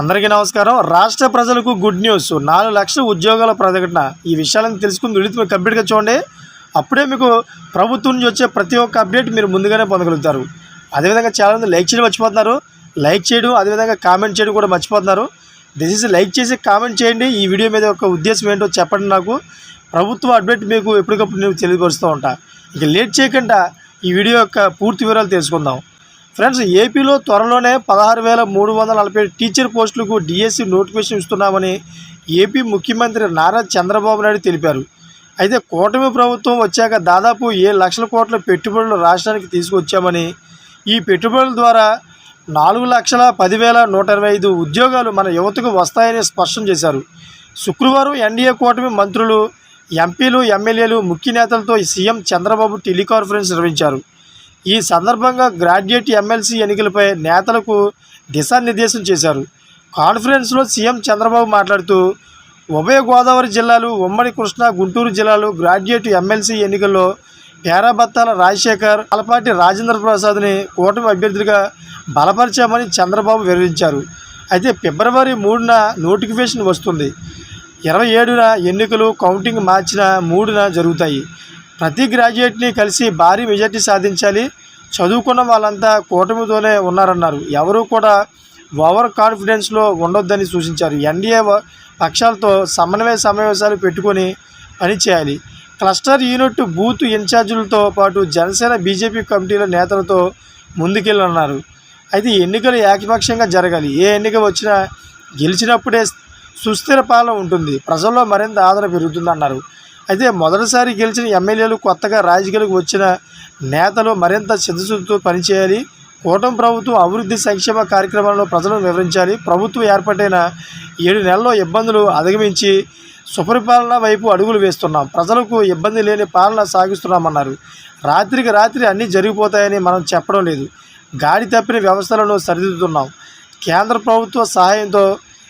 అందరికీ నమస్కారం. రాష్ట్ర ప్రజలకు గుడ్ న్యూస్. నాలుగు లక్షల ఉద్యోగాల ప్రకటన. ఈ విషయాలను తెలుసుకుని విడితే మీరు కంప్లీట్గా చూడండి. అప్పుడే మీకు ప్రభుత్వం నుంచి వచ్చే ప్రతి ఒక్క అప్డేట్ మీరు ముందుగానే పొందగలుగుతారు. అదేవిధంగా చాలామంది లైక్ చేయడం మర్చిపోతున్నారు. లైక్ చేయడం అదేవిధంగా కామెంట్ చేయడం కూడా మర్చిపోతున్నారు. దయచేసి లైక్ చేసి కామెంట్ చేయండి. ఈ వీడియో మీద ఒక ఉద్దేశం ఏంటో చెప్పండి నాకు. ప్రభుత్వ అప్డేట్ మీకు ఎప్పటికప్పుడు నేను తెలియపరుస్తూ ఉంటా. ఇక లేట్ చేయకుండా ఈ వీడియో యొక్క పూర్తి వివరాలు తెలుసుకుందాం. ఫ్రెండ్స్ ఏపీలో త్వరలోనే పదహారు వేల మూడు వందల నలభై టీచర్ పోస్టులకు డిఎస్సి నోటిఫికేషన్ ఇస్తున్నామని ఏపీ ముఖ్యమంత్రి నారా చంద్రబాబు నాయుడు తెలిపారు. అయితే కూటమి ప్రభుత్వం వచ్చాక దాదాపు ఏడు లక్షల కోట్ల పెట్టుబడులు రాష్ట్రానికి తీసుకొచ్చామని ఈ పెట్టుబడుల ద్వారా నాలుగు లక్షల పదివేల నూట ఇరవై ఐదు ఉద్యోగాలు మన యువతకు వస్తాయని స్పష్టం చేశారు. శుక్రవారం ఎన్డీఏ కూటమి మంత్రులు ఎంపీలు ఎమ్మెల్యేలు ముఖ్య నేతలతో సీఎం చంద్రబాబు టెలికాన్ఫరెన్స్ నిర్వహించారు. ఈ సందర్భంగా గ్రాడ్యుయేట్ ఎమ్మెల్సీ ఎన్నికలపై నేతలకు దిశానిర్దేశం చేశారు. కాన్ఫరెన్స్లో సీఎం చంద్రబాబు మాట్లాడుతూ ఉభయ గోదావరి జిల్లాలు ఉమ్మడి కృష్ణా గుంటూరు జిల్లాలు గ్రాడ్యుయేట్ ఎమ్మెల్సీ ఎన్నికల్లో పేరాబత్తాల రాజశేఖర్ అలపాటి రాజేంద్ర ప్రసాద్ని కూటమి అభ్యర్థులుగా బలపరిచామని చంద్రబాబు వివరించారు అయితే ఫిబ్రవరి మూడున నోటిఫికేషన్ వస్తుంది. ఇరవై ఏడున ఎన్నికలు కౌంటింగ్ మార్చిన మూడున జరుగుతాయి. ప్రతి గ్రాడ్యుయేట్ని కలిసి భారీ మెజార్టీ సాధించాలి. చదువుకున్న వాళ్ళంతా కూటమితోనే ఉన్నారన్నారు. ఎవరూ కూడా ఓవర్ కాన్ఫిడెన్స్లో ఉండొద్దని సూచించారు. ఎన్డీఏ పక్షాలతో సమన్వయ సమావేశాలు పెట్టుకొని పనిచేయాలి క్లస్టర్ యూనిట్ బూత్ ఇన్ఛార్జీలతో పాటు జనసేన బీజేపీ కమిటీల నేతలతో ముందుకెళ్ళన్నారు అయితే ఎన్నికలు ఏకపక్షంగా జరగాలి. ఏ ఎన్నిక వచ్చినా గెలిచినప్పుడే సుస్థిర పాలన ఉంటుంది. ప్రజల్లో మరింత ఆదరణ పెరుగుతుందన్నారు. అయితే మొదటిసారి గెలిచిన ఎమ్మెల్యేలు కొత్తగా రాజకీయాలకు వచ్చిన నేతలు మరింత చిత్తశుద్ధితో పనిచేయాలి. కూటమి ప్రభుత్వం అభివృద్ధి సంక్షేమ కార్యక్రమాలను ప్రజలను వివరించాలి. ప్రభుత్వం ఏర్పాటైన ఏడు నెలల్లో ఇబ్బందులు అధిగమించి సుపరిపాలన వైపు అడుగులు వేస్తున్నాం. ప్రజలకు ఇబ్బంది లేని పాలన సాగిస్తున్నామన్నారు. రాత్రికి రాత్రి అన్నీ జరిగిపోతాయని మనం చెప్పడం లేదు. గాడి తప్పిన వ్యవస్థలను సరిదిద్దుతున్నాం. కేంద్ర ప్రభుత్వ సహాయంతో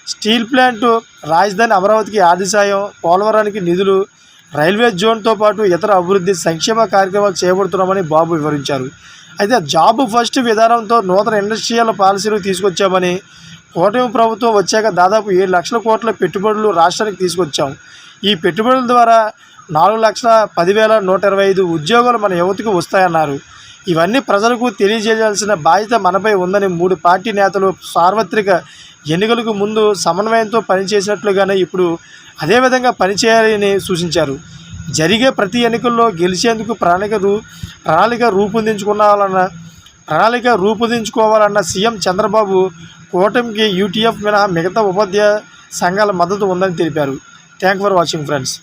స్టీల్ ప్లాంటు రాజధాని అమరావతికి ఆర్థిక సాయం పోలవరానికి నిధులు రైల్వే జోన్తో పాటు ఇతర అభివృద్ధి సంక్షేమ కార్యక్రమాలు చేపడుతున్నామని బాబు వివరించారు. అయితే జాబ్ ఫస్ట్ విధానంతో నూతన ఇండస్ట్రియల్ పాలసీలు తీసుకొచ్చామని కూటమి ప్రభుత్వం వచ్చాక దాదాపు ఏడు లక్షల కోట్ల పెట్టుబడులు రాష్ట్రానికి తీసుకొచ్చాం. ఈ పెట్టుబడుల ద్వారా నాలుగు లక్షల పదివేల నూట ఇరవై ఐదు ఉద్యోగాలు మన యువతకు వస్తాయన్నారు. ఇవన్నీ ప్రజలకు తెలియజేయాల్సిన బాధ్యత మనపై ఉందని మూడు పార్టీ నేతలు సార్వత్రిక ఎన్నికలకు ముందు సమన్వయంతో పనిచేసినట్లుగానే ఇప్పుడు అదేవిధంగా పనిచేయాలని సూచించారు. జరిగే ప్రతి ఎన్నికల్లో గెలిచేందుకు ప్రణాళిక రూ ప్రణాళిక రూపొందించుకోవాలన్న ప్రణాళిక రూపొందించుకోవాలన్న సీఎం చంద్రబాబు కూటమికి యూటీఎఫ్ మినహా మిగతా ఉపాధ్యాయ సంఘాల మద్దతు ఉందని తెలిపారు. Thank for watching friends